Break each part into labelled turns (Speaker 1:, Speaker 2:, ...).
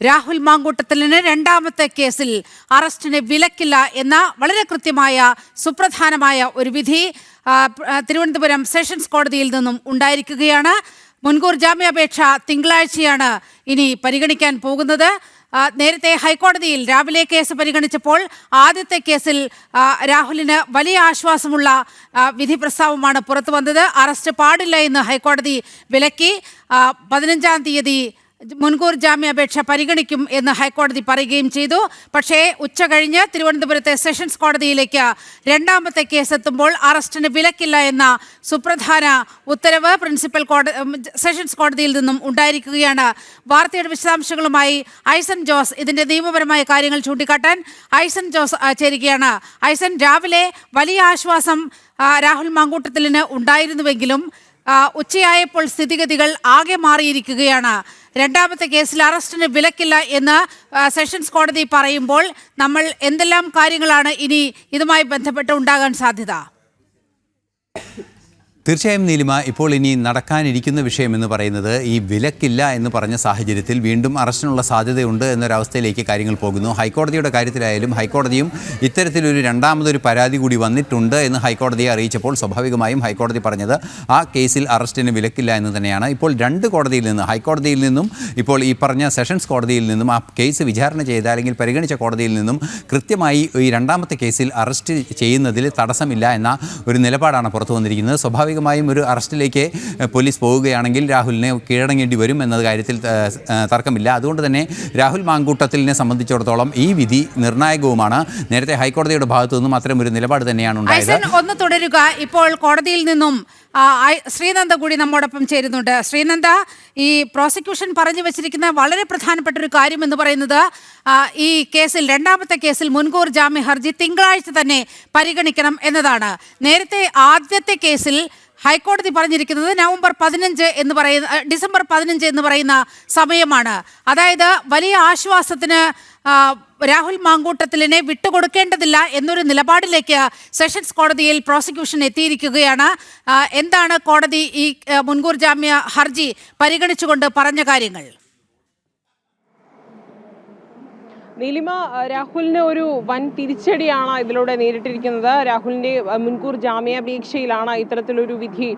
Speaker 1: രാഹുൽ മാങ്കൂട്ടത്തിലിന് രണ്ടാമത്തെ കേസിൽ അറസ്റ്റിന് വിലക്കില്ല എന്ന വളരെ കൃത്യമായ സുപ്രധാനമായ ഒരു വിധി തിരുവനന്തപുരം സെഷൻസ് കോടതിയിൽ നിന്നും ഉണ്ടായിരിക്കുകയാണ്. മുൻകൂർ ജാമ്യാപേക്ഷ തിങ്കളാഴ്ചയാണ് ഇനി പരിഗണിക്കാൻ പോകുന്നത്. നേരത്തെ ഹൈക്കോടതിയിൽ രാവിലെ കേസ് പരിഗണിച്ചപ്പോൾ ആദ്യത്തെ കേസിൽ രാഹുലിന് വലിയ ആശ്വാസമുള്ള വിധി പ്രസ്താവമാണ് പുറത്തു വന്നത് അറസ്റ്റ് പാടില്ല എന്ന് ഹൈക്കോടതി വിലക്കി. പതിനഞ്ചാം തീയതി മുൻകൂർ ജാമ്യാപേക്ഷ പരിഗണിക്കും എന്ന് ഹൈക്കോടതി പറയുകയും ചെയ്തു. പക്ഷേ ഉച്ച കഴിഞ്ഞ് തിരുവനന്തപുരത്തെ സെഷൻസ് കോടതിയിലേക്ക് രണ്ടാമത്തെ കേസ് എത്തുമ്പോൾ അറസ്റ്റിന് വിലക്കില്ല എന്ന സുപ്രധാന ഉത്തരവ് പ്രിൻസിപ്പൽ കോടതി സെഷൻസ് കോടതിയിൽ നിന്നും ഉണ്ടായിരിക്കുകയാണ്. വാർത്തയുടെ വിശദാംശങ്ങളുമായി ഐസൻ ജോസ് ഇതിന്റെ നിയമപരമായ കാര്യങ്ങൾ ചൂണ്ടിക്കാട്ടാൻ ഐസൻ ജോസ് ചേരുകയാണ്. ഐസൻ രാവിലെ വലിയ ആശ്വാസം രാഹുൽ മാങ്കൂട്ടത്തിലിന് ഉണ്ടായിരുന്നുവെങ്കിലും ഉച്ചയായപ്പോൾ സ്ഥിതിഗതികൾ ആകെ മാറിയിരിക്കുകയാണ്. രണ്ടാമത്തെ കേസിൽ അറസ്റ്റിന് വിലക്കില്ല എന്ന് സെഷൻസ് കോടതി പറയുമ്പോൾ നമ്മൾ എന്തെല്ലാം കാര്യങ്ങളാണ് ഇനി ഇതുമായി ബന്ധപ്പെട്ട് ഉണ്ടാകാൻ സാധ്യത?
Speaker 2: തീർച്ചയായും നീലിമ ഇപ്പോൾ ഇനി നടക്കാനിരിക്കുന്ന വിഷയം എന്ന് പറയുന്നത് ഈ വിലക്കില്ല എന്ന് പറഞ്ഞ സാഹചര്യത്തിൽ വീണ്ടും അറസ്റ്റിനുള്ള സാധ്യതയുണ്ട് എന്നൊരവസ്ഥയിലേക്ക് കാര്യങ്ങൾ പോകുന്നു. ഹൈക്കോടതിയുടെ കാര്യത്തിലായാലും ഹൈക്കോടതിയും ഇത്തരത്തിലൊരു രണ്ടാമതൊരു പരാതി കൂടി വന്നിട്ടുണ്ട് എന്ന് ഹൈക്കോടതിയെ അറിയിച്ചപ്പോൾ സ്വാഭാവികമായും ഹൈക്കോടതി പറഞ്ഞത് ആ കേസിൽ അറസ്റ്റിന് വിലക്കില്ല എന്ന് തന്നെയാണ്. ഇപ്പോൾ രണ്ട് കോടതിയിൽ നിന്ന് ഹൈക്കോടതിയിൽ നിന്നും ഇപ്പോൾ ഈ പറഞ്ഞ സെഷൻസ് കോടതിയിൽ നിന്നും ആ കേസ് വിചാരണ ചെയ്ത അല്ലെങ്കിൽ പരിഗണിച്ച കോടതിയിൽ നിന്നും കൃത്യമായി ഈ രണ്ടാമത്തെ കേസിൽ അറസ്റ്റ് ചെയ്യുന്നതിൽ തടസ്സമില്ല എന്ന ഒരു നിലപാടാണ് പുറത്തു വന്നിരിക്കുന്നത്. സ്വാഭാവികമായും ഒരു അറസ്റ്റിലേക്ക് പോലീസ് പോവുകയാണെങ്കിൽ രാഹുലിനെ കീഴടങ്ങേണ്ടി വരും എന്നത് കാര്യത്തിൽ തർക്കമില്ല. അതുകൊണ്ട് തന്നെ രാഹുൽ മാങ്കൂട്ടത്തിലിനെ സംബന്ധിച്ചിടത്തോളം ഈ വിധി നിർണായകവുമാണ്. നേരത്തെ ഹൈക്കോടതിയുടെ ഭാഗത്തു നിന്നും അത്തരം ഒരു നിലപാട് തന്നെയാണ്
Speaker 1: ഒന്ന് തുടരുക. ഇപ്പോൾ കോടതിയിൽ നിന്നും ശ്രീനന്ദ കൂടി നമ്മോടൊപ്പം ചേരുന്നുണ്ട്. ശ്രീനന്ദ ഈ പ്രോസിക്യൂഷൻ പറഞ്ഞു വെച്ചിരിക്കുന്ന വളരെ പ്രധാനപ്പെട്ട ഒരു കാര്യം എന്ന് പറയുന്നത് ഈ കേസിൽ രണ്ടാമത്തെ കേസിൽ മുൻകൂർ ജാമ്യ ഹർജി തിങ്കളാഴ്ച തന്നെ പരിഗണിക്കണം എന്നതാണ്. നേരത്തെ ആദ്യത്തെ കേസിൽ ഹൈക്കോടതി പറഞ്ഞിരിക്കുന്നത് നവംബർ പതിനഞ്ച് എന്ന് പറയുന്ന ഡിസംബർ പതിനഞ്ച് എന്ന് പറയുന്ന സമയമാണ്. അതായത് വലിയ ആശ്വാസത്തിന് രാഹുൽ മാങ്കൂട്ടത്തിലിനെ വിട്ടുകൊടുക്കേണ്ടതില്ല എന്നൊരു നിലപാടിലേക്ക് സെഷൻസ് കോടതിയിൽ പ്രോസിക്യൂഷൻ എത്തിയിരിക്കുകയാണ്. എന്താണ് കോടതി ഈ മുൻകൂർ ജാമ്യ ഹർജി പരിഗണിച്ചുകൊണ്ട് പറഞ്ഞ കാര്യങ്ങൾ?
Speaker 3: നീലിമ രാഹുലിനെ ഒരു വൻ തിരിച്ചടിയാണ് ഇതിലൂടെ നേരിട്ടിരിക്കുന്നത്. രാഹുലിന്റെ മുൻകൂർ ജാമ്യാപേക്ഷയിലാണ് ഇത്തരത്തിലൊരു വിധി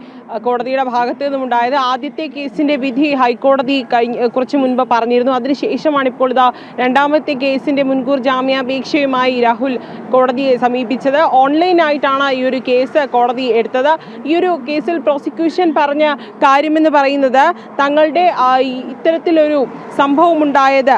Speaker 3: കോടതിയുടെ ഭാഗത്ത് നിന്നും ഉണ്ടായത്. ആദ്യത്തെ കേസിന്റെ വിധി ഹൈക്കോടതി കഴിഞ്ഞ കുറച്ച് മുൻപ് പറഞ്ഞിരുന്നു. അതിനുശേഷമാണ് ഇപ്പോൾ ഇതാ രണ്ടാമത്തെ കേസിന്റെ മുൻകൂർ ജാമ്യാപേക്ഷയുമായി രാഹുൽ കോടതിയെ സമീപിച്ചത്. ഓൺലൈനായിട്ടാണ് ഈ ഒരു കേസ് കോടതി എടുത്തത്. ഈ ഒരു കേസിൽ പ്രോസിക്യൂഷൻ പറഞ്ഞ കാര്യമെന്ന് പറയുന്നത് തങ്ങളുടെ ഇത്തരത്തിലൊരു സംഭവം ഉണ്ടായത്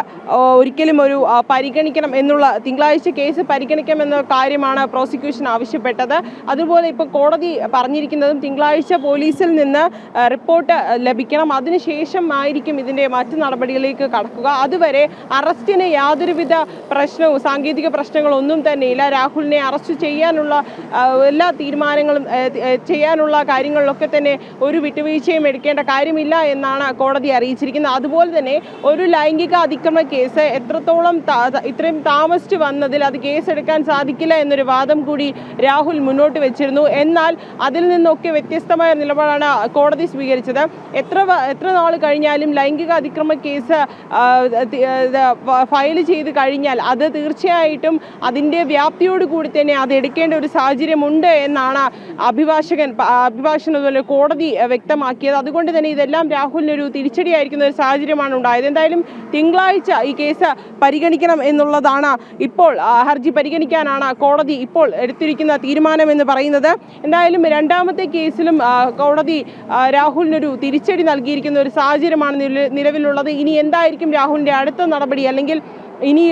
Speaker 3: ഒരിക്കലും ഒരു പരിഗണിക്കണം എന്നുള്ള തിങ്കളാഴ്ച കേസ് പരിഗണിക്കണം എന്ന കാര്യമാണ് പ്രോസിക്യൂഷൻ ആവശ്യപ്പെട്ടത്. അതുപോലെ ഇപ്പോൾ കോടതി പറഞ്ഞിരിക്കുന്നതും തിങ്കളാഴ്ച പോലീസിൽ നിന്ന് റിപ്പോർട്ട് ലഭിക്കണം. അതിനുശേഷം ആയിരിക്കും ഇതിന്റെ മറ്റു നടപടികളിലേക്ക് കടക്കുക. അതുവരെ അറസ്റ്റിന് യാതൊരുവിധ പ്രശ്നവും സാങ്കേതിക പ്രശ്നങ്ങളൊന്നും തന്നെ തന്നെയില്ല. രാഹുലിനെ അറസ്റ്റ് ചെയ്യാനുള്ള എല്ലാ തീരുമാനങ്ങളും ചെയ്യാനുള്ള കാര്യങ്ങളിലൊക്കെ തന്നെ ഒരു വിട്ടുവീഴ്ചയും എടുക്കേണ്ട കാര്യമില്ല എന്നാണ് കോടതി അറിയിച്ചിരിക്കുന്നത്. അതുപോലെ തന്നെ ഒരു ലൈംഗിക അതിക്രമ കേസ് എത്രത്തോളം ഇത്രയും താമസിച്ച് വന്നതിൽ അത് കേസെടുക്കാൻ സാധിക്കില്ല എന്നൊരു വാദം കൂടി രാഹുൽ മുന്നോട്ട് വെച്ചിരുന്നു. എന്നാൽ അതിൽ നിന്നൊക്കെ വ്യത്യസ്തമായ നിലപാടാണ് കോടതി സ്വീകരിച്ചത്. എത്ര എത്ര നാൾ കഴിഞ്ഞാലും ലൈംഗിക അതിക്രമ കേസ് ഫയൽ ചെയ്ത് കഴിഞ്ഞാൽ അത് തീർച്ചയായിട്ടും അതിന്റെ വ്യാപ്തിയോട് കൂടി തന്നെ അത് എടുക്കേണ്ട ഒരു സാഹചര്യമുണ്ട് എന്നാണ് അഭിഭാഷകൻ അഭിഭാഷകൻ അതുപോലെ കോടതി വ്യക്തമാക്കിയത്. അതുകൊണ്ട് തന്നെ ഇതെല്ലാം രാഹുലിനൊരു തിരിച്ചടിയായിരിക്കുന്ന ഒരു സാഹചര്യമാണ് ഉണ്ടായത്. എന്തായാലും തിങ്കളാഴ്ച ഈ കേസ് പരിഗണിക്കണം എന്നുള്ളതാണ് ഇപ്പോൾ ഹർജി പരിഗണിക്കാനാണ് കോടതി ഇപ്പോൾ എടുത്തിരിക്കുന്ന തീരുമാനം എന്ന് പറയുന്നത്. എന്തായാലും രണ്ടാമത്തെ കേസിലും കോടതി രാഹുലിനൊരു തിരിച്ചടി നൽകിയിരിക്കുന്ന ഒരു സാഹചര്യമാണ് നില- നിലവിലുള്ളത്. ഇനി എന്തായിരിക്കും രാഹുലിന്റെ അടുത്ത നടപടി? അല്ലെങ്കിൽ ഇനി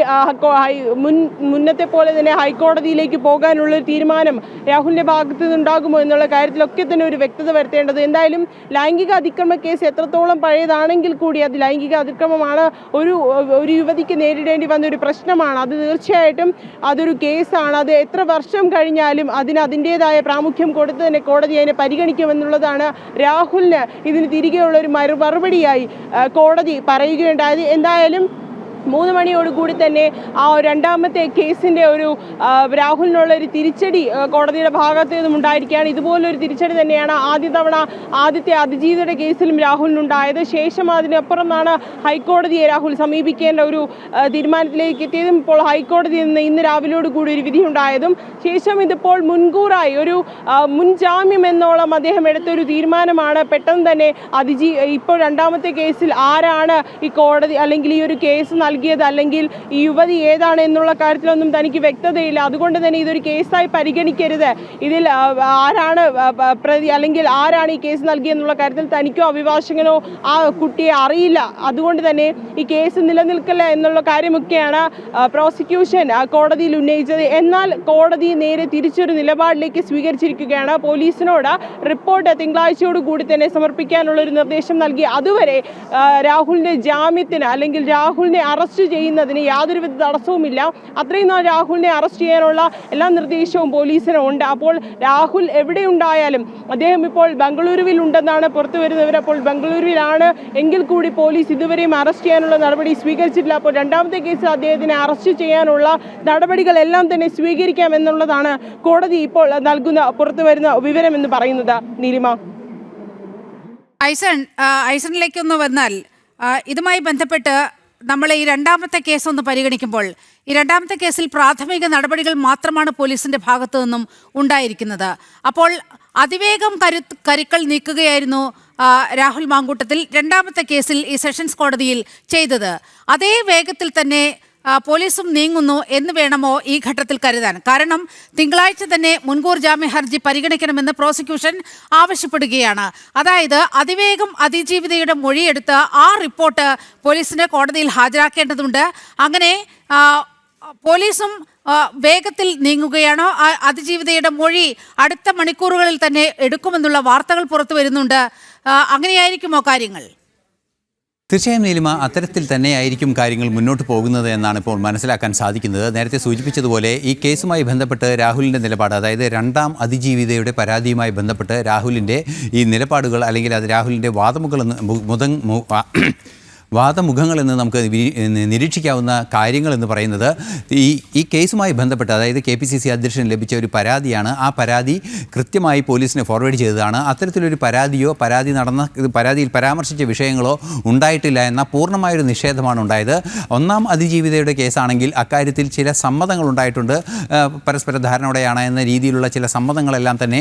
Speaker 3: മുൻ മുന്നത്തെ പോലെ തന്നെ ഹൈക്കോടതിയിലേക്ക് പോകാനുള്ള ഒരു തീരുമാനം രാഹുലിന്റെ ഭാഗത്തു നിന്നുണ്ടാകുമോ എന്നുള്ള കാര്യത്തിലൊക്കെ തന്നെ ഒരു വ്യക്തത വരുത്തേണ്ടത്. എന്തായാലും ലൈംഗിക അതിക്രമ കേസ് എത്രത്തോളം പഴയതാണെങ്കിൽ കൂടി അത് ലൈംഗിക അതിക്രമമാണ് ഒരു ഒരു യുവതിക്ക് നേരിടേണ്ടി വന്ന ഒരു പ്രശ്നമാണ്. അത് തീർച്ചയായിട്ടും അതൊരു കേസാണ്. അത് എത്ര വർഷം കഴിഞ്ഞാലും അതിന് അതിന്റെതായ പ്രാമുഖ്യം കൊടുത്ത് തന്നെ കോടതി അതിനെ പരിഗണിക്കുമെന്നുള്ളതാണ് രാഹുലിന് ഇതിന് തിരികെയുള്ള ഒരു മറു മറുപടിയായി കോടതി പറയുകയുണ്ടായത്. എന്തായാലും മൂന്ന് മണിയോടുകൂടി തന്നെ ആ രണ്ടാമത്തെ കേസിന്റെ ഒരു രാഹുലിനുള്ള ഒരു തിരിച്ചടി കോടതിയുടെ ഭാഗത്ത് നിന്നും ഉണ്ടായിരിക്കുകയാണ്. ഇതുപോലൊരു തിരിച്ചടി തന്നെയാണ് ആദ്യ തവണ ആദ്യത്തെ അതിജീവിതയുടെ കേസിലും രാഹുലിനുണ്ടായത്. ശേഷം അതിനപ്പുറം ഹൈക്കോടതിയെ രാഹുൽ സമീപിക്കേണ്ട ഒരു തീരുമാനത്തിലേക്ക് എത്തിയതും ഇപ്പോൾ ഹൈക്കോടതിയിൽ നിന്ന് ഇന്ന് രാവിലെയോടുകൂടി ഒരു വിധിയുണ്ടായതും ശേഷം ഇതിപ്പോൾ മുൻകൂറായി ഒരു മുൻജാമ്യം എന്നോളം അദ്ദേഹം എടുത്തൊരു തീരുമാനമാണ്. പെട്ടെന്ന് തന്നെ അതിജീ ഇപ്പോൾ രണ്ടാമത്തെ കേസിൽ ആരാണ് ഈ കോടതി അല്ലെങ്കിൽ ഈ ഒരു കേസ് നൽകിയത് അല്ലെങ്കിൽ ഈ യുവതി ഏതാണ് എന്നുള്ള കാര്യത്തിലൊന്നും തനിക്ക് വ്യക്തതയില്ല. അതുകൊണ്ട് തന്നെ ഇതൊരു കേസായി പരിഗണിക്കരുത്. ഇതിൽ ആരാണ് പ്രതി അല്ലെങ്കിൽ ആരാണ് ഈ കേസ് നൽകിയെന്നുള്ള കാര്യത്തിൽ തനിക്കോ അഭിഭാഷകനോ ആ കുട്ടിയെ അറിയില്ല. അതുകൊണ്ട് തന്നെ ഈ കേസ് നിലനിൽക്കില്ല എന്നുള്ള കാര്യമൊക്കെയാണ് പ്രോസിക്യൂഷൻ കോടതിയിൽ ഉന്നയിച്ചത്. എന്നാൽ കോടതി നേരെ തിരിച്ചൊരു നിലപാടിലേക്ക് സ്വീകരിച്ചിരിക്കുകയാണ്. പോലീസിനോട് റിപ്പോർട്ട് തിങ്കളാഴ്ചയോട് കൂടി തന്നെ സമർപ്പിക്കാനുള്ള ഒരു നിർദ്ദേശം നൽകി. അതുവരെ രാഹുലിന്റെ ജാമ്യത്തിന് അല്ലെങ്കിൽ രാഹുലിനെ അറസ്റ്റ് ചെയ്യുന്നതിന് യാതൊരുവിധ തടസ്സവുമില്ല. അത്രയും നാൾ രാഹുലിനെ അറസ്റ്റ് ചെയ്യാനുള്ള എല്ലാ നിർദ്ദേശവും പോലീസിന് ഉണ്ട്. അപ്പോൾ രാഹുൽ എവിടെയുണ്ടായാലും അദ്ദേഹം ഇപ്പോൾ ബംഗളൂരുവിൽ ഉണ്ടെന്നാണ് പുറത്തു വരുന്നവർ. അപ്പോൾ ബംഗളൂരുവിലാണ് എങ്കിൽ കൂടി പോലീസ് ഇതുവരെയും അറസ്റ്റ് ചെയ്യാനുള്ള നടപടി സ്വീകരിച്ചിട്ടില്ല. അപ്പോൾ രണ്ടാമത്തെ കേസിൽ അദ്ദേഹത്തിനെ അറസ്റ്റ് ചെയ്യാനുള്ള നടപടികളെല്ലാം തന്നെ സ്വീകരിക്കാം എന്നുള്ളതാണ് കോടതി ഇപ്പോൾ നൽകുന്ന പുറത്തു വരുന്ന വിവരം എന്ന് പറയുന്നത്. നീലിമ.
Speaker 1: ഐസൺ ഐസണിലേക്കൊന്ന് വന്നാൽ ഇതുമായി ബന്ധപ്പെട്ട് നമ്മൾ ഈ രണ്ടാമത്തെ കേസ് ഒന്ന് പരിഗണിക്കുമ്പോൾ ഈ രണ്ടാമത്തെ കേസിൽ പ്രാഥമിക നടപടികൾ മാത്രമാണ് പോലീസിന്റെ ഭാഗത്തു നിന്നും ഉണ്ടായിരിക്കുന്നത്. അപ്പോൾ അതിവേഗം കരു കരുക്കൾ നീക്കുകയായിരുന്നു രാഹുൽ മാങ്കൂട്ടത്തിൽ രണ്ടാമത്തെ കേസിൽ ഈ സെഷൻസ് കോടതിയിൽ ചെയ്തത്. അതേ വേഗത്തിൽ തന്നെ പോലീസും നീങ്ങുന്നു എന്ന് വേണമോ ഈ ഘട്ടത്തിൽ കരുതാൻ. കാരണം തിങ്കളാഴ്ച തന്നെ മുൻകൂർ ജാമ്യ ഹർജി പരിഗണിക്കണമെന്ന് പ്രോസിക്യൂഷൻ ആവശ്യപ്പെടുകയാണ്. അതായത് അതിവേഗം അതിജീവിതയുടെ മൊഴിയെടുത്ത് ആ റിപ്പോർട്ട് പോലീസിന് കോടതിയിൽ ഹാജരാക്കേണ്ടതുണ്ട്. അങ്ങനെ പോലീസും വേഗത്തിൽ നീങ്ങുകയാണോ. അതിജീവിതയുടെ മൊഴി അടുത്ത മണിക്കൂറുകളിൽ തന്നെ എടുക്കുമെന്നുള്ള വാർത്തകൾ പുറത്തു വരുന്നുണ്ട്. അങ്ങനെയായിരിക്കുമോ കാര്യങ്ങൾ?
Speaker 2: തീർച്ചയായും നീലിമ അത്തരത്തിൽ തന്നെയായിരിക്കും കാര്യങ്ങൾ മുന്നോട്ട് പോകുന്നത് എന്നാണ് ഇപ്പോൾ മനസ്സിലാക്കാൻ സാധിക്കുന്നത്. നേരത്തെ സൂചിപ്പിച്ചതുപോലെ ഈ കേസുമായി ബന്ധപ്പെട്ട് രാഹുലിന്റെ നിലപാട് അതായത് രണ്ടാം അതിജീവിതയുടെ പരാതിയുമായി ബന്ധപ്പെട്ട് രാഹുലിന്റെ ഈ നിലപാടുകൾ അല്ലെങ്കിൽ അത് രാഹുലിന്റെ വാദമുകൾ മുതങ് വാദമുഖങ്ങൾ എന്ന് നമുക്ക് നിരീക്ഷിക്കാവുന്ന കാര്യങ്ങൾ എന്ന് പറയുന്നത് ഈ ഈ കേസുമായി ബന്ധപ്പെട്ട് അതായത് കെ പി സി സി അധ്യക്ഷൻ ലഭിച്ച ഒരു പരാതിയാണ്. ആ പരാതി കൃത്യമായി പോലീസിന് ഫോർവേഡ് ചെയ്തതാണ്. അത്തരത്തിലൊരു പരാതിയോ പരാതി നടന്ന പരാതിയിൽ പരാമർശിച്ച വിഷയങ്ങളോ ഉണ്ടായിട്ടില്ല എന്ന പൂർണമായൊരു നിഷേധമാണ് ഉണ്ടായത്. ഒന്നാം അതിജീവിതയുടെ കേസാണെങ്കിൽ അക്കാര്യത്തിൽ ചില സമ്മതങ്ങൾ ഉണ്ടായിട്ടുണ്ട്. പരസ്പര ധാരണയോടെയാണ് എന്ന രീതിയിലുള്ള ചില സമ്മതങ്ങളെല്ലാം തന്നെ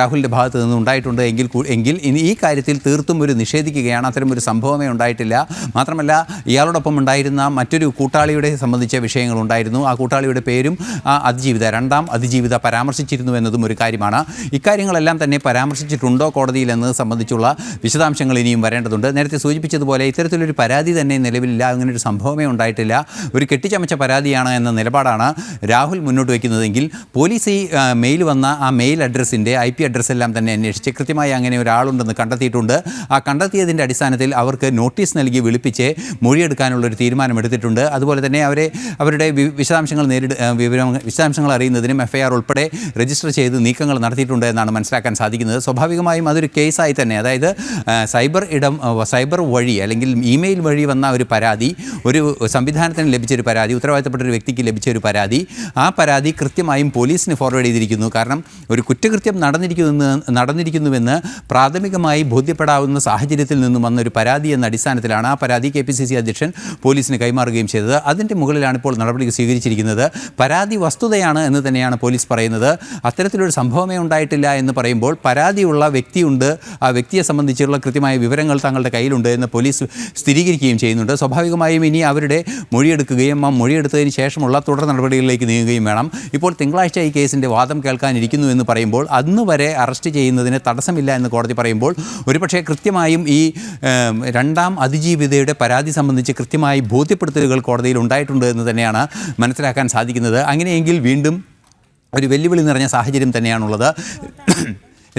Speaker 2: രാഹുലിന്റെ ഭാഗത്ത് നിന്ന് ഉണ്ടായിട്ടുണ്ട്. എങ്കിൽ എങ്കിൽ ഇനി ഈ കാര്യത്തിൽ തീർത്തും ഒരു നിഷേധിക്കുകയാണ്. അത്തരം ഒരു സംഭവമേ ഉണ്ടായിട്ടില്ല. മാത്രമല്ല ഇയാളോടൊപ്പം ഉണ്ടായിരുന്ന മറ്റൊരു കൂട്ടാളിയുടെ സംബന്ധിച്ച വിഷയങ്ങളുണ്ടായിരുന്നു. ആ കൂട്ടാളിയുടെ പേരും ആ അതിജീവിത രണ്ടാം അതിജീവിത പരാമർശിച്ചിരുന്നു എന്നതും ഒരു കാര്യമാണ്. ഇക്കാര്യങ്ങളെല്ലാം തന്നെ പരാമർശിച്ചിട്ടുണ്ടോ കോടതിയിൽ എന്നത് സംബന്ധിച്ചുള്ള വിശദാംശങ്ങൾ ഇനിയും വരേണ്ടതുണ്ട്. നേരത്തെ സൂചിപ്പിച്ചതുപോലെ ഇത്തരത്തിലൊരു പരാതി തന്നെ നിലവിലില്ല. അങ്ങനെ ഒരു സംഭവമേ ഉണ്ടായിട്ടില്ല. ഒരു കെട്ടിച്ചമച്ച പരാതിയാണ് എന്ന നിലപാടാണ് രാഹുൽ മുന്നോട്ട് വയ്ക്കുന്നതെങ്കിൽ പോലീസ് ഈ മെയിൽ വന്ന ആ മെയിൽ അഡ്രസ്സിന്റെ ഐ പി അഡ്രസ്സെല്ലാം തന്നെ അന്വേഷിച്ച് കൃത്യമായി അങ്ങനെ ഒരാളുണ്ടെന്ന് കണ്ടെത്തിയിട്ടുണ്ട്. ആ കണ്ടെത്തിയതിന്റെ അടിസ്ഥാനത്തിൽ അവർക്ക് നോട്ടീസ് നൽകി വിളിപ്പിച്ച് മൊഴിയെടുക്കാനുള്ള ഒരു തീരുമാനമെടുത്തിട്ടുണ്ട്. അതുപോലെ തന്നെ അവരെ അവരുടെ വിശദാംശങ്ങൾ നേരിട വിവരം വിശദാംശങ്ങൾ അറിയുന്നതിനും എഫ് ഐ ആർ ഉൾപ്പെടെ രജിസ്റ്റർ ചെയ്ത് നീക്കങ്ങൾ നടത്തിയിട്ടുണ്ട് എന്നാണ് മനസ്സിലാക്കാൻ സാധിക്കുന്നത്. സ്വാഭാവികമായും അതൊരു കേസായി തന്നെ അതായത് സൈബർ ഇടം സൈബർ വഴി അല്ലെങ്കിൽ ഇമെയിൽ വഴി വന്ന ഒരു പരാതി ഒരു സംവിധാനത്തിന് ലഭിച്ചൊരു പരാതി ഉത്തരവാദിത്തപ്പെട്ട ഒരു വ്യക്തിക്ക് ലഭിച്ച ഒരു പരാതി ആ പരാതി കൃത്യമായും പോലീസിന് ഫോർവേഡ് ചെയ്തിരിക്കുന്നു. കാരണം ഒരു കുറ്റകൃത്യം നടന്നിരിക്കുന്നു നടന്നിരിക്കുന്നുവെന്ന് പ്രാഥമികമായി ബോധ്യപ്പെടാവുന്ന സാഹചര്യത്തിൽ നിന്നും വന്ന ഒരു പരാതി എന്ന അടിസ്ഥാനത്തിലാണ് ആ പരാതി കെ പി സി സി അധ്യക്ഷൻ പോലീസിന് കൈമാറുകയും ചെയ്തത്. അതിന്റെ മുകളിലാണ് ഇപ്പോൾ നടപടി സ്വീകരിച്ചിരിക്കുന്നത്. പരാതി വസ്തുതയാണ് എന്ന് തന്നെയാണ് പോലീസ് പറയുന്നത്. അത്തരത്തിലൊരു സംഭവമേ ഉണ്ടായിട്ടില്ല എന്ന് പറയുമ്പോൾ പരാതിയുള്ള വ്യക്തിയുണ്ട്. ആ വ്യക്തിയെ സംബന്ധിച്ചുള്ള കൃത്യമായ വിവരങ്ങൾ തങ്ങളുടെ കയ്യിലുണ്ട് എന്ന് പോലീസ് സ്ഥിരീകരിക്കുകയും ചെയ്യുന്നുണ്ട്. സ്വാഭാവികമായും ഇനി അവരുടെ മൊഴിയെടുക്കുകയും ആ മൊഴിയെടുത്തതിന് ശേഷമുള്ള തുടർ നടപടികളിലേക്ക് നീങ്ങുകയും വേണം. ഇപ്പോൾ തിങ്കളാഴ്ച ഈ കേസിന്റെ വാദം കേൾക്കാനിരിക്കുന്നു എന്ന് പറയുമ്പോൾ അന്ന് വരെ അറസ്റ്റ് ചെയ്യുന്നതിന് തടസ്സമില്ല എന്ന് കോടതി പറയുമ്പോൾ ഒരുപക്ഷേ കൃത്യമായും ഈ രണ്ടാം രണ്ടാം അതിജീവിതയുടെ പരാതി സംബന്ധിച്ച് കൃത്യമായി ബോധ്യപ്പെടുത്തലുകൾ കോടതിയിൽ ഉണ്ടായിട്ടുണ്ട് എന്ന് തന്നെയാണ് മനസ്സിലാക്കാൻ സാധിക്കുന്നത്. അങ്ങനെയെങ്കിൽ വീണ്ടും ഒരു വെല്ലുവിളി നിറഞ്ഞ സാഹചര്യം തന്നെയാണുള്ളത്.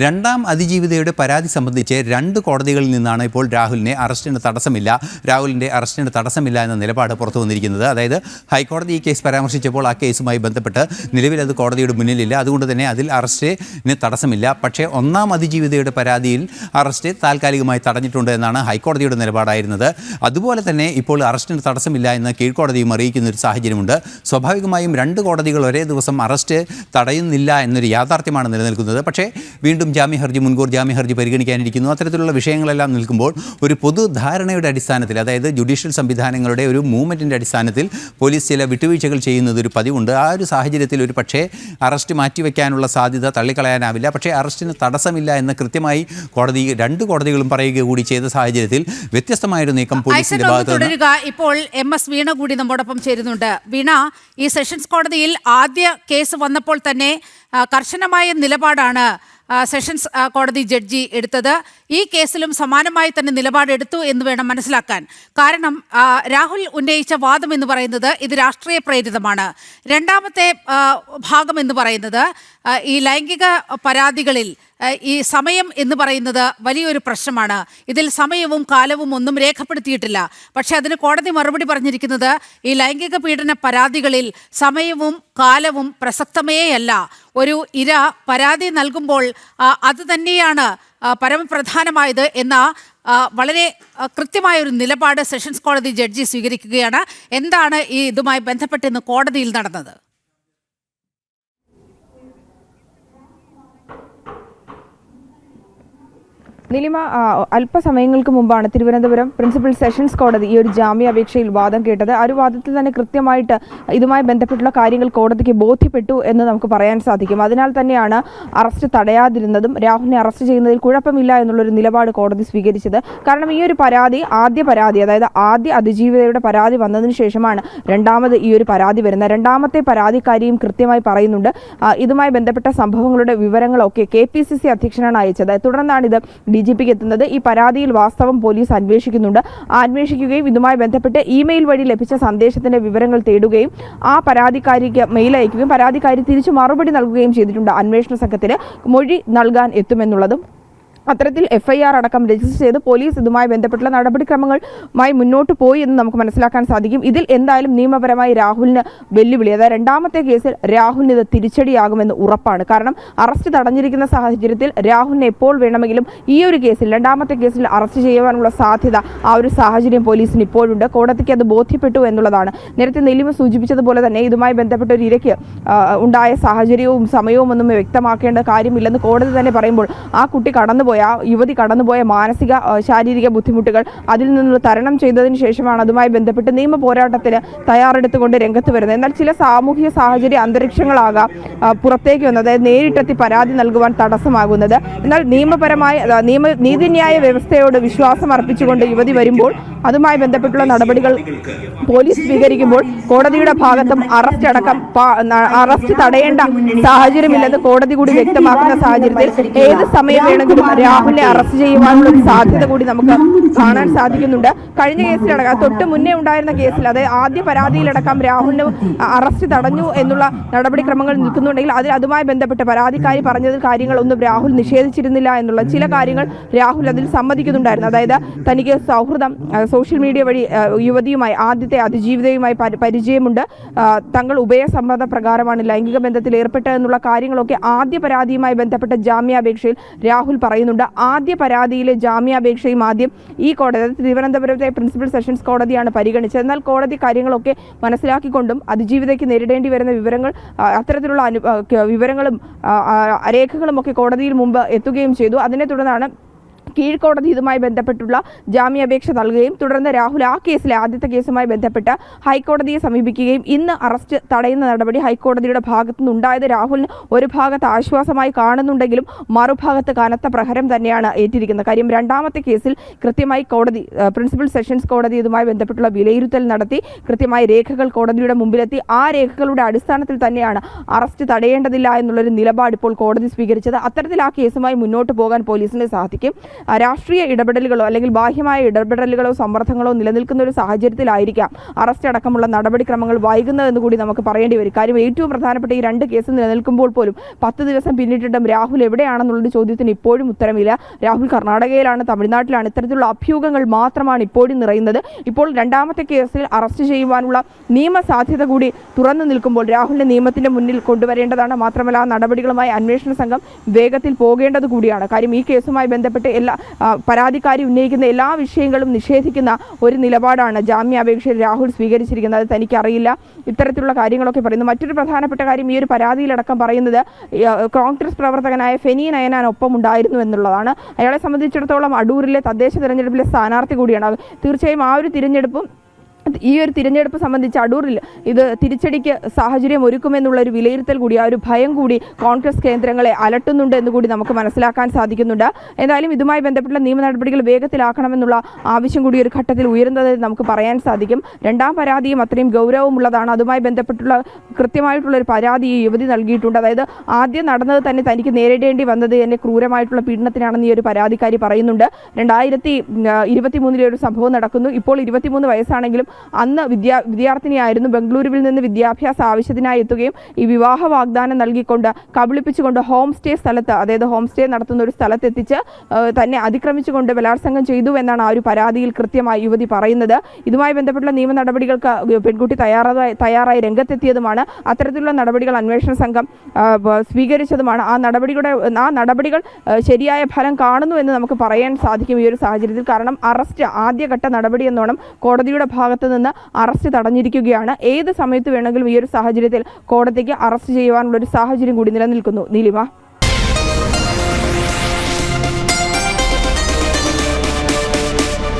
Speaker 2: രണ്ടാം അതിജീവിതയുടെ പരാതി സംബന്ധിച്ച് രണ്ട് കോടതികളിൽ നിന്നാണ് ഇപ്പോൾ രാഹുലിനെ അറസ്റ്റിന് തടസ്സമില്ല. രാഹുലിന്റെ അറസ്റ്റിന് തടസ്സമില്ല എന്ന നിലപാട് പുറത്തു വന്നിരിക്കുന്നത്. അതായത് ഹൈക്കോടതി ഈ കേസ് പരാമർശിച്ചപ്പോൾ ആ കേസുമായി ബന്ധപ്പെട്ട് നിലവിൽ അത് കോടതിയുടെ മുന്നിലില്ല. അതുകൊണ്ട് തന്നെ അതിൽ അറസ്റ്റിന് തടസ്സമില്ല. പക്ഷേ ഒന്നാം അതിജീവിതയുടെ പരാതിയിൽ അറസ്റ്റ് താൽക്കാലികമായി തടഞ്ഞിട്ടുണ്ട് എന്നാണ് ഹൈക്കോടതിയുടെ നിലപാടായിരുന്നത്. അതുപോലെ തന്നെ ഇപ്പോൾ അറസ്റ്റിന് തടസ്സമില്ല എന്ന് കീഴ്ക്കോടതിയും അറിയിക്കുന്ന ഒരു സാഹചര്യമുണ്ട്. സ്വാഭാവികമായും രണ്ട് കോടതികൾ ഒരേ ദിവസം അറസ്റ്റ് തടയുന്നില്ല എന്നൊരു യാഥാർത്ഥ്യമാണ് നിലനിൽക്കുന്നത്. പക്ഷേ വീണ്ടും ജാമ്യ ഹർജി മുൻകൂർ ജാമ്യ ഹർജി പരിഗണിക്കാനിരിക്കുന്നു. അത്തരത്തിലുള്ള വിഷയങ്ങളെല്ലാം നിൽക്കുമ്പോൾ ഒരു പൊതുധാരണയുടെ അടിസ്ഥാനത്തിൽ അതായത് ജുഡീഷ്യൽ സംവിധാനങ്ങളുടെ ഒരു മൂവ്മെന്റിന്റെ അടിസ്ഥാനത്തിൽ പോലീസ് ചില വിട്ടുവീഴ്ചകൾ ചെയ്യുന്നത് ഒരു പതിവുണ്ട്. ആ ഒരു സാഹചര്യത്തിൽ ഒരു പക്ഷേ അറസ്റ്റ് മാറ്റിവെക്കാനുള്ള സാധ്യത തള്ളിക്കളയാനാവില്ല. പക്ഷേ അറസ്റ്റിന് തടസ്സമില്ല എന്ന് കൃത്യമായി കോടതി രണ്ട് കോടതികളും പറയുക കൂടി ചെയ്ത സാഹചര്യത്തിൽ വ്യത്യസ്തമായൊരു നീക്കം പോലീസിന്റെ ഭാഗത്ത്
Speaker 1: തുടരുക. ഇപ്പോൾ എം എസ് വീണ കൂടി നമ്മോടൊപ്പം ചേരുന്നുണ്ട്. വീണ ഈ സെഷൻസ് കോടതിയിൽ ആദ്യ കേസ് വന്നപ്പോൾ തന്നെ കർശനമായ നിലപാടാണ് സെഷൻസ് കോടതി ജഡ്ജി എടുത്തത്. ഈ കേസിലും സമാനമായി തന്നെ നിലപാടെടുത്തു എന്ന് വേണം മനസ്സിലാക്കാൻ. കാരണം രാഹുൽ ഉന്നയിച്ച വാദം എന്ന് പറയുന്നത് ഇത് രാഷ്ട്രീയ പ്രേരിതമാണ്. രണ്ടാമത്തെ ഭാഗം എന്ന് പറയുന്നത് ഈ ലൈംഗിക പരാതികളിൽ ഈ സമയം എന്ന് പറയുന്നത് വലിയൊരു പ്രശ്നമാണ്. ഇതിൽ സമയവും കാലവും ഒന്നും രേഖപ്പെടുത്തിയിട്ടില്ല. പക്ഷെ അതിന് കോടതി മറുപടി പറഞ്ഞിരിക്കുന്നത് ഈ ലൈംഗിക പീഡന പരാതികളിൽ സമയവും കാലവും പ്രസക്തമേയല്ല. ഒരു ഇര പരാതി നൽകുമ്പോൾ അത് തന്നെയാണ് പരമപ്രധാനമായത് എന്ന വളരെ കൃത്യമായൊരു നിലപാട് സെഷൻസ് കോടതി ജഡ്ജി സ്വീകരിക്കുകയാണ്. എന്താണ് ഈ ഇതുമായി ബന്ധപ്പെട്ട് ഇന്ന് കോടതിയിൽ നടന്നത്?
Speaker 4: നിലിമ അല്പസമയങ്ങൾക്ക് മുമ്പാണ് തിരുവനന്തപുരം പ്രിൻസിപ്പൽ സെഷൻസ് കോടതി ഈ ഒരു ജാമ്യാപേക്ഷയിൽ വാദം കേട്ടത്. ആ ഒരു വാദത്തിൽ തന്നെ കൃത്യമായിട്ട് ഇതുമായി ബന്ധപ്പെട്ടുള്ള കാര്യങ്ങൾ കോടതിക്ക് ബോധ്യപ്പെട്ടു എന്ന് നമുക്ക് പറയാൻ സാധിക്കും. അതിനാൽ തന്നെയാണ് അറസ്റ്റ് തടയാതിരുന്നതും രാഹുലിനെ അറസ്റ്റ് ചെയ്യുന്നതിൽ കുഴപ്പമില്ല എന്നുള്ളൊരു നിലപാട് കോടതി സ്വീകരിച്ചത്. കാരണം ഈ ഒരു പരാതി ആദ്യ പരാതി അതായത് ആദ്യ അതിജീവിതയുടെ പരാതി വന്നതിന് ശേഷമാണ് രണ്ടാമത് ഈ ഒരു പരാതി വരുന്നത്. രണ്ടാമത്തെ പരാതിക്കാരിയും കൃത്യമായി പറയുന്നുണ്ട്. ഇതുമായി ബന്ധപ്പെട്ട സംഭവങ്ങളുടെ വിവരങ്ങളൊക്കെ കെ പി സി സി അധ്യക്ഷനാണ് അയച്ചത്. തുടർന്നാണ് ഇത് ഡി ജി പിക്ക് എത്തുന്നത്. ഈ പരാതിയിൽ വാസ്തവം പോലീസ് അന്വേഷിക്കുന്നുണ്ട്. അന്വേഷിക്കുകയും ഇതുമായി ബന്ധപ്പെട്ട് ഇമെയിൽ വഴി ലഭിച്ച സന്ദേശത്തിന്റെ വിവരങ്ങൾ തേടുകയും ആ പരാതിക്കാരിക്ക് മെയിൽ അയക്കുകയും പരാതിക്കാരി തിരിച്ചു മറുപടി നൽകുകയും ചെയ്തിട്ടുണ്ട്. അന്വേഷണ സംഘത്തിന് മൊഴി നൽകാൻ എത്തുമെന്നുള്ളതും അത്തരത്തിൽ എഫ്ഐആർ അടക്കം രജിസ്റ്റർ ചെയ്ത് പോലീസ് ഇതുമായി ബന്ധപ്പെട്ടുള്ള നടപടിക്രമങ്ങളുമായി മുന്നോട്ട് പോയി എന്ന് നമുക്ക് മനസ്സിലാക്കാൻ സാധിക്കും. ഇതിൽ എന്തായാലും നിയമപരമായി രാഹുലിന് വെല്ലുവിളി. അതായത് രണ്ടാമത്തെ കേസിൽ രാഹുലിന് ഇത് തിരിച്ചടിയാകുമെന്ന് ഉറപ്പാണ്. കാരണം അറസ്റ്റ് തടഞ്ഞിരിക്കുന്ന സാഹചര്യത്തിൽ രാഹുലിനെ എപ്പോൾ വേണമെങ്കിലും ഈ ഒരു കേസിൽ രണ്ടാമത്തെ കേസിൽ അറസ്റ്റ് ചെയ്യുവാനുള്ള സാധ്യത ആ ഒരു സാഹചര്യം പോലീസിന് ഇപ്പോഴുണ്ട്. കോടതിക്ക് അത് ബോധ്യപ്പെട്ടു എന്നുള്ളതാണ്. നേരത്തെ നെല്ലിമ സൂചിപ്പിച്ചതുപോലെ തന്നെ ഇതുമായി ബന്ധപ്പെട്ട ഒരു ഇരയ്ക്ക് ഉണ്ടായ സാഹചര്യവും സമയവും ഒന്നും വ്യക്തമാക്കേണ്ട കാര്യമില്ലെന്ന് കോടതി തന്നെ പറയുമ്പോൾ ആ കുട്ടി കടന്നുപോയ ആ യുവതി കടന്നുപോയ മാനസിക ശാരീരിക ബുദ്ധിമുട്ടുകൾ അതിൽ നിന്നുള്ള തരണം ചെയ്തതിന് ശേഷമാണ് അതുമായി ബന്ധപ്പെട്ട് നിയമ പോരാട്ടത്തിന് തയ്യാറെടുത്തുകൊണ്ട് രംഗത്ത് വരുന്നത്. എന്നാൽ ചില സാമൂഹിക സാഹചര്യ അന്തരീക്ഷങ്ങളാകാം പുറത്തേക്ക് വന്നത് നേരിട്ടെത്തി പരാതി നൽകുവാൻ തടസ്സമാകുന്നത്. എന്നാൽ നിയമപരമായ നിയമ നീതിന്യായ വ്യവസ്ഥയോട് വിശ്വാസം അർപ്പിച്ചുകൊണ്ട് യുവതി വരുമ്പോൾ അതുമായി ബന്ധപ്പെട്ടുള്ള നടപടികൾ പോലീസ് സ്വീകരിക്കുമ്പോൾ കോടതിയുടെ ഭാഗത്തും അറസ്റ്റ് അടക്കം അറസ്റ്റ് തടയേണ്ട സാഹചര്യമില്ലെന്ന് കോടതി കൂടി വ്യക്തമാക്കുന്ന സാഹചര്യത്തിൽ ഏത് സമയം വേണമെങ്കിലും രാഹുലിനെ അറസ്റ്റ് ചെയ്യുവാനുള്ള ഒരു സാധ്യത കൂടി നമുക്ക് കാണാൻ സാധിക്കുന്നുണ്ട്. കഴിഞ്ഞ കേസിലടക്കം തൊട്ട് മുന്നേ ഉണ്ടായിരുന്ന കേസിൽ അതായത് ആദ്യ പരാതിയിലടക്കം രാഹുലിന് അറസ്റ്റ് തടഞ്ഞു എന്നുള്ള നടപടിക്രമങ്ങൾ നിൽക്കുന്നുണ്ടെങ്കിൽ അതിൽ അതുമായി ബന്ധപ്പെട്ട് പരാതിക്കാരി പറഞ്ഞതിൽ കാര്യങ്ങളൊന്നും രാഹുൽ നിഷേധിച്ചിരുന്നില്ല എന്നുള്ള ചില കാര്യങ്ങൾ രാഹുൽ അതിൽ സമ്മതിക്കുന്നുണ്ടായിരുന്നു. അതായത് തനിക്ക് സൗഹൃദം സോഷ്യൽ മീഡിയ വഴി യുവതിയുമായി ആദ്യത്തെ അതിജീവിതയുമായി പരി- പരിചയമുണ്ട്. തങ്ങൾ ഉഭയസമ്മത പ്രകാരമാണ് ലൈംഗിക ബന്ധത്തിൽ ഏർപ്പെട്ടതെന്നുള്ള കാര്യങ്ങളൊക്കെ ആദ്യ പരാതിയുമായി ബന്ധപ്പെട്ട ജാമ്യാപേക്ഷയിൽ രാഹുൽ പറയുന്നുണ്ട്. ആദ്യ പരാതിയിലെ ജാമ്യാപേക്ഷയും ആദ്യം ഈ കോടതി തിരുവനന്തപുരത്തെ പ്രിൻസിപ്പൽ സെഷൻസ് കോടതിയാണ് പരിഗണിച്ചത്. എന്നാൽ കോടതി കാര്യങ്ങളൊക്കെ മനസ്സിലാക്കിക്കൊണ്ടും അതിജീവിതയ്ക്ക് നേരിടേണ്ടി വരുന്ന വിവരങ്ങൾ അത്തരത്തിലുള്ള അനു വിവരങ്ങളും രേഖകളും ഒക്കെ കോടതിയിൽ മുമ്പ് എത്തുകയും ചെയ്തു. അതിനെ തുടർന്നാണ് കീഴ്ക്കോടതി ഇതുമായി ബന്ധപ്പെട്ടുള്ള ജാമ്യാപേക്ഷ നൽകുകയും തുടർന്ന് രാഹുൽ ആ കേസിലെ ആദ്യത്തെ കേസുമായി ബന്ധപ്പെട്ട് ഹൈക്കോടതിയെ സമീപിക്കുകയും ഇന്ന് അറസ്റ്റ് തടയുന്ന നടപടി ഹൈക്കോടതിയുടെ ഭാഗത്തു നിന്നുണ്ടായത് രാഹുലിന് ഒരു ഭാഗത്ത് ആശ്വാസമായി കാണുന്നുണ്ടെങ്കിലും മറുഭാഗത്ത് കനത്ത പ്രഹരം തന്നെയാണ് ഏറ്റിരിക്കുന്നത്. കാര്യം രണ്ടാമത്തെ കേസിൽ കൃത്യമായി കോടതി പ്രിൻസിപ്പൽ സെഷൻസ് കോടതി ഇതുമായി ബന്ധപ്പെട്ടുള്ള വിലയിരുത്തൽ നടത്തി കൃത്യമായി രേഖകൾ കോടതിയുടെ മുമ്പിലെത്തി. ആ രേഖകളുടെ അടിസ്ഥാനത്തിൽ തന്നെയാണ് അറസ്റ്റ് തടയേണ്ടതില്ല എന്നുള്ളൊരു നിലപാട് ഇപ്പോൾ കോടതി സ്വീകരിച്ചത്. അത്തരത്തിൽ ആ കേസുമായി മുന്നോട്ട് പോകാൻ പോലീസിന് സാധിക്കും. രാഷ്ട്രീയ ഇടപെടലുകളോ അല്ലെങ്കിൽ ബാഹ്യമായ ഇടപെടലുകളോ സമ്മർദ്ദങ്ങളോ നിലനിൽക്കുന്ന ഒരു സാഹചര്യത്തിലായിരിക്കാം അറസ്റ്റ് അടക്കമുള്ള നടപടിക്രമങ്ങൾ വൈകുന്നതെന്ന് കൂടി നമുക്ക് പറയേണ്ടി വരും. കാര്യം ഏറ്റവും പ്രധാനപ്പെട്ട ഈ രണ്ട് കേസ് നിലനിൽക്കുമ്പോൾ പോലും പത്ത് ദിവസം പിന്നിട്ടിട്ടും രാഹുൽ എവിടെയാണെന്നുള്ളൊരു ചോദ്യത്തിന് ഇപ്പോഴും ഉത്തരമില്ല. രാഹുൽ കർണാടകയിലാണ് തമിഴ്നാട്ടിലാണ്. ഇത്തരത്തിലുള്ള അഭ്യൂഹങ്ങൾ മാത്രമാണ് ഇപ്പോഴും നിറയുന്നത്. ഇപ്പോൾ രണ്ടാമത്തെ കേസിൽ അറസ്റ്റ് ചെയ്യുവാനുള്ള നിയമസാധ്യത കൂടി തുറന്നു നിൽക്കുമ്പോൾ രാഹുലിനെ നിയമത്തിന്റെ മുന്നിൽ കൊണ്ടുവരേണ്ടതാണ്. മാത്രമല്ല ആ നടപടികളുമായി അന്വേഷണ സംഘം വേഗത്തിൽ പോകേണ്ടത് കൂടിയാണ്. കാര്യം ഈ കേസുമായി ബന്ധപ്പെട്ട് എല്ലാ ആ, പരാതിക്കാരി ഉന്നയിക്കുന്ന എല്ലാ വിഷയങ്ങളും നിഷേധിക്കുന്ന ഒരു നിലപാടാണ് ജാമ്യാപേക്ഷയിൽ രാഹുൽ സ്വീകരിച്ചിരിക്കുന്നത്. തനിക്കറിയില്ല. ഇത്തരത്തിലുള്ള കാര്യങ്ങളൊക്കെ പറയുന്നു. മറ്റൊരു പ്രധാനപ്പെട്ട കാര്യം ഈ ഒരു പരാതിയിലടക്കം പറയുന്നത് കോൺഗ്രസ് പ്രവർത്തകനായ ഫെനി നയനാൻ ഒപ്പം ഉണ്ടായിരുന്നു എന്നുള്ളതാണ്. അയാളെ സംബന്ധിച്ചിടത്തോളം അടൂരിലെ തദ്ദേശ തിരഞ്ഞെടുപ്പിലെ സ്ഥാനാർത്ഥി കൂടിയാണ്. തീർച്ചയായും ആ ഒരു തിരഞ്ഞെടുപ്പും ഈ ഒരു തിരഞ്ഞെടുപ്പ് സംബന്ധിച്ച് അടൂറിൽ ഇത് തിരിച്ചടിക്ക് സാഹചര്യം ഒരുക്കുമെന്നുള്ള ഒരു വിലയിരുത്തൽ കൂടി ആ ഒരു ഭയം കൂടി കോൺഗ്രസ് കേന്ദ്രങ്ങളെ അലട്ടുന്നുണ്ട് എന്ന് കൂടി നമുക്ക് മനസ്സിലാക്കാൻ സാധിക്കുന്നുണ്ട്. എന്തായാലും ഇതുമായി ബന്ധപ്പെട്ട നിയമ നടപടികൾ വേഗത്തിലാക്കണമെന്നുള്ള ആവശ്യം കൂടി ഒരു ഘട്ടത്തിൽ ഉയരുന്നത് നമുക്ക് പറയാൻ സാധിക്കും. രണ്ടാം പരാതിയും അത്രയും ഗൗരവമുള്ളതാണ് അതുമായി ബന്ധപ്പെട്ടുള്ള കൃത്യമായിട്ടുള്ള ഒരു പരാതി ഈ യുവതി നൽകിയിട്ടുണ്ട്. അതായത് ആദ്യം നടന്നത് തന്നെ തനിക്ക് നേരിടേണ്ടി വന്നത് എന്നെ ക്രൂരമായിട്ടുള്ള പീഡനത്തിനാണെന്ന് ഈ ഒരു പരാതിക്കാരി പറയുന്നുണ്ട്. രണ്ടായിരത്തി ഇരുപത്തി മൂന്നിലെ ഒരു സംഭവം നടക്കുന്നു. ഇപ്പോൾ ഇരുപത്തിമൂന്ന് വയസ്സാണെങ്കിലും അന്ന് വിദ്യാ വിദ്യാർത്ഥിനിയായിരുന്നു. ബംഗളൂരുവിൽ നിന്ന് വിദ്യാഭ്യാസ ആവശ്യത്തിനായി എത്തുകയും ഈ വിവാഹ വാഗ്ദാനം നൽകിക്കൊണ്ട് കബളിപ്പിച്ചുകൊണ്ട് ഹോം സ്റ്റേ സ്ഥലത്ത് അതായത് ഹോം സ്റ്റേ നടത്തുന്ന ഒരു സ്ഥലത്തെത്തിച്ച് തന്നെ അതിക്രമിച്ചുകൊണ്ട് ബലാത്സംഗം ചെയ്തു എന്നാണ് ആ ഒരു പരാതിയിൽ കൃത്യമായി യുവതി പറയുന്നത്. ഇതുമായി ബന്ധപ്പെട്ടുള്ള നിയമ നടപടികൾക്ക് പെൺകുട്ടി തയ്യാറായി തയ്യാറായി രംഗത്തെത്തിയതുമാണ്. അത്തരത്തിലുള്ള നടപടികൾ അന്വേഷണ സംഘം സ്വീകരിച്ചതുമാണ്. ആ നടപടികളുടെ ആ നടപടികൾ ശരിയായ ഫലം കാണുന്നു എന്ന് നമുക്ക് പറയാൻ സാധിക്കും ഈ ഒരു സാഹചര്യത്തിൽ. കാരണം അറസ്റ്റ് ആദ്യഘട്ട നടപടി എന്നോണം കോടതിയുടെ ഭാഗത്ത് നിന്ന് അറസ്റ്റ് തടഞ്ഞിരിക്കുകയാണ്. ഏത് സമയത്ത് വേണമെങ്കിലും ഈ ഒരു സാഹചര്യത്തിൽ കോടതിക്ക് അറസ്റ്റ് ചെയ്യുവാനുള്ള ഒരു സാഹചര്യം കൂടി നിലനിൽക്കുന്നു. നീലിമ.